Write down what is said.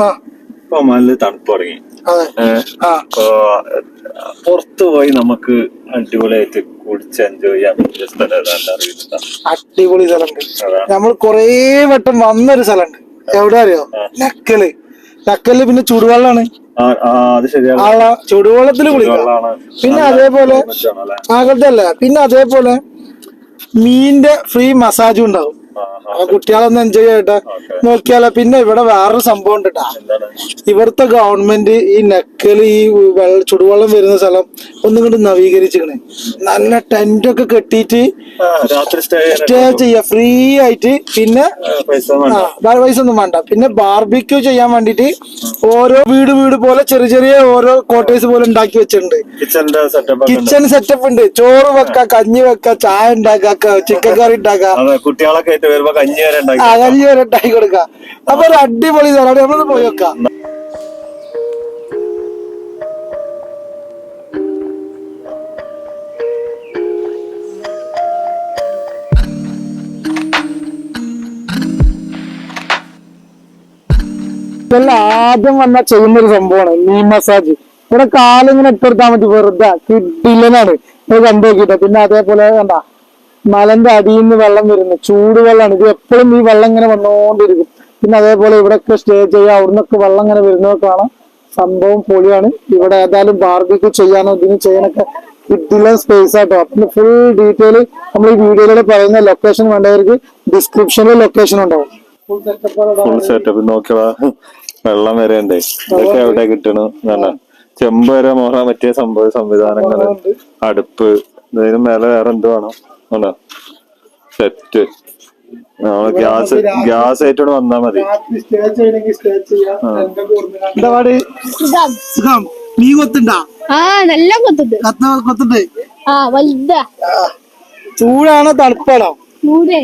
ആ. ഇപ്പൊ നല്ല തണുപ്പ് തുടങ്ങി പുറത്തു പോയി നമുക്ക് അടിപൊളിയായിട്ട് കുടിച്ച് എൻജോയ് ചെയ്യാൻ പറ്റിയ സ്ഥലം ഏതാണ്ട് അടിപൊളി സ്ഥലമുണ്ട്. നമ്മൾ കൊറേ വട്ടം വന്നൊരു സ്ഥലമുണ്ട്. എവിടെ അറിയോ? നക്കൽ. നക്കൽ പിന്നെ ചൂടുവെള്ളാണ്. ചൂടുവെള്ളത്തിൽ ചൂടുവെള്ളത്തിൽ കുളിക്കാം പിന്നെ അതേപോലെ അകത്തല്ല പിന്നെ അതേപോലെ മീനിന്റെ ഫ്രീ മസാജും ഉണ്ടാവും. ആ, കുട്ടികളൊന്ന് എൻജോയ് ചെയ്യട്ടെ. നോക്കിയാല പിന്നെ ഇവിടെ വേറൊരു സംഭവം ഉണ്ട് ഇവിടുത്തെ ഗവൺമെന്റ് ഈ നെക്കൽ ഈ വെള്ള ചുടുവെള്ളം വരുന്ന സ്ഥലം ഒന്നും കൊണ്ട് നവീകരിച്ചിക്കണേ നല്ല ടെന്റ് ഒക്കെ കെട്ടിയിട്ട് സ്റ്റേ ചെയ്യ ഫ്രീ ആയിട്ട് പിന്നെ പൈസ ഒന്നും വേണ്ട. പിന്നെ ബാർബിക്യൂ ചെയ്യാൻ വേണ്ടിട്ട് ഓരോ വീട് വീട് പോലെ ചെറിയ ചെറിയ ഓരോ ക്വാർട്ടേഴ്സ് പോലെ ഉണ്ടാക്കി വെച്ചിട്ടുണ്ട്. കിച്ചൺ സെറ്റപ്പ് ഉണ്ട്. ചോറ് വെക്ക കഞ്ഞി വെക്ക ചായ ഉണ്ടാക്ക ചിക്കൻ കറി ഉണ്ടാക്കാം. കുട്ടികളൊക്കെ ആയിട്ട് വരുമ്പോ കഞ്ഞി വരെ ഉണ്ടാക്കി ആ കഞ്ഞി വരെ ഉണ്ടാക്കി കൊടുക്കാം. അപ്പൊ ഒരു അടിപൊളി സ്ഥലമാണ് നമ്മളൊന്ന് പോയി വെക്കാം ഇതെല്ലാം ആദ്യം വന്ന ചെയ്യുന്ന ഒരു സംഭവമാണ്. നീ മസാജ് ഇവിടെ കാലിങ്ങനെ ഇട്ടെടുത്താൽ മതി. വെറുതെ. കിട്ടില്ലെന്നാണ് കണ്ടു നോക്കിയിട്ട് പിന്നെ അതേപോലെ കണ്ട. മലന്റെ അടിയിൽ നിന്ന് വെള്ളം വരുന്നു. ചൂടുവെള്ളമാണ് ഇത് എപ്പോഴും ഈ വെള്ളം ഇങ്ങനെ വന്നുകൊണ്ടിരിക്കും. പിന്നെ അതേപോലെ ഇവിടെയൊക്കെ സ്റ്റേ ചെയ്യുക അവിടുന്നൊക്കെ വെള്ളം ഇങ്ങനെ വരുന്നത് കാണാം. സംഭവം പൊളിയാണ്. ഇവിടെ ഏതായാലും ബാർബിക്ക് ചെയ്യാനോ ഇതിന് ചെയ്യാനൊക്കെ കിട്ടില്ല സ്പേസ് ആട്ടോ. പിന്നെ ഫുൾ ഡീറ്റെയിൽ നമ്മൾ ഈ വീഡിയോയിലൂടെ പറയുന്ന ലൊക്കേഷൻ വേണ്ടവർക്ക് ഡിസ്ക്രിപ്ഷനിൽ ലൊക്കേഷൻ ഉണ്ടാവും. ഫുൾ സെറ്റപ്പ് നോക്കിയതാ. വെള്ളം വരെ ഉണ്ട് ഇതൊക്കെ എവിടെ കിട്ടണു? ചെമ്പ് വരെ മോറാൻ പറ്റിയ സംഭവ സംവിധാനങ്ങൾ. അടുപ്പ്. ഇതിന് മേലെ വേറെ എന്ത് വേണം? ആണോ? സെറ്റ് നമ്മൾ ഗ്യാസ് ഗ്യാസ് ആയിട്ടോട് വന്നാ മതി. എന്താ പാട്? സുഖം. നീ കൊത്തുണ്ടാ? ആ നല്ല കൊത്തുണ്ട്. കത്ത കൊത്തുണ്ട് ആ വലുതാ. ചൂടാണോ തണുപ്പാണോ? ചൂട്.